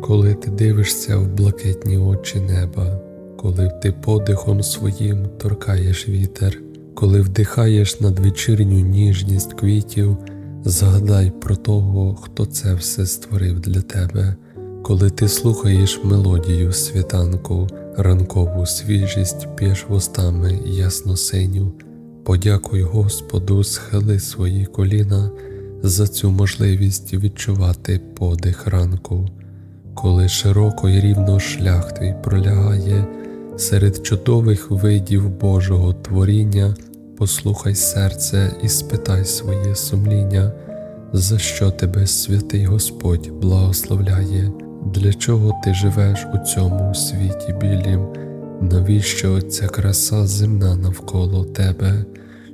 коли ти дивишся в блакитні очі неба, коли ти подихом своїм торкаєш вітер, коли вдихаєш надвечірню ніжність квітів, згадай про того, хто це все створив для тебе, коли ти слухаєш мелодію світанку, ранкову свіжість п'єш вустами ясно синю, подякуй Господу, схили свої коліна за цю можливість відчувати подих ранку коли широко і рівно шлях твій пролягає. Серед чудових видів Божого творіння, послухай серце і спитай своє сумління, за що тебе святий Господь благословляє, для чого ти живеш у цьому світі білім, навіщо ця краса земна навколо тебе,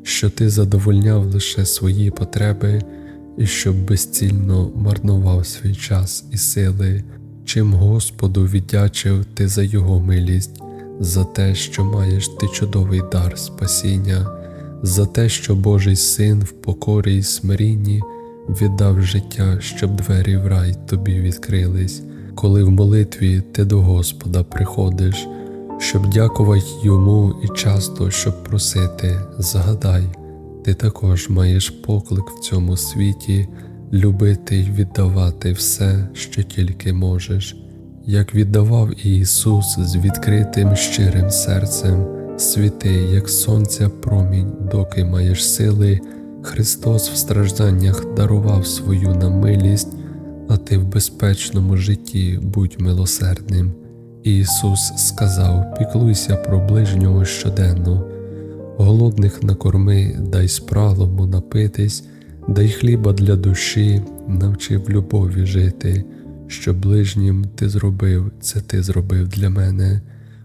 що ти задовольняв лише свої потреби і щоб безцільно марнував свій час і сили. Чим Господу віддячив ти за Його милість, за те, що маєш ти чудовий дар спасіння, за те, що Божий син в покорі й смирінні віддав життя, щоб двері в рай тобі відкрились, коли в молитві ти до Господа приходиш, щоб дякувати йому і часто, щоб просити, згадай, ти також маєш поклик в цьому світі любити й віддавати все, що тільки можеш, як віддавав Ісус з відкритим щирим серцем, світи, як сонця промінь, доки маєш сили, Христос в стражданнях дарував свою нам милість, а ти в безпечному житті будь милосердним. Ісус сказав: Піклуйся про ближнього щоденно, голодних накорми, дай спраглому напитись дай хліба для душі, навчи в любові жити, що ближнім ти зробив, це ти зробив для мене,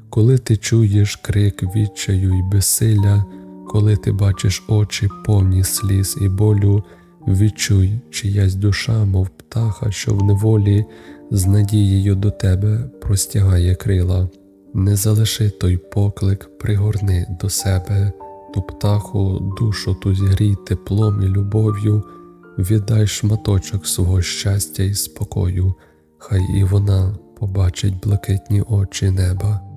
коли ти чуєш крик відчаю й безсилля, коли ти бачиш очі повні сліз і болю, відчуй, чиясь душа, мов птаха, що в неволі з надією до тебе простягає крила. Не залиши той поклик, пригорни до себе ту птаху, душу ту зігрій теплом і любов'ю, віддай шматочок свого щастя і спокою, хай і вона побачить блакитні очі неба.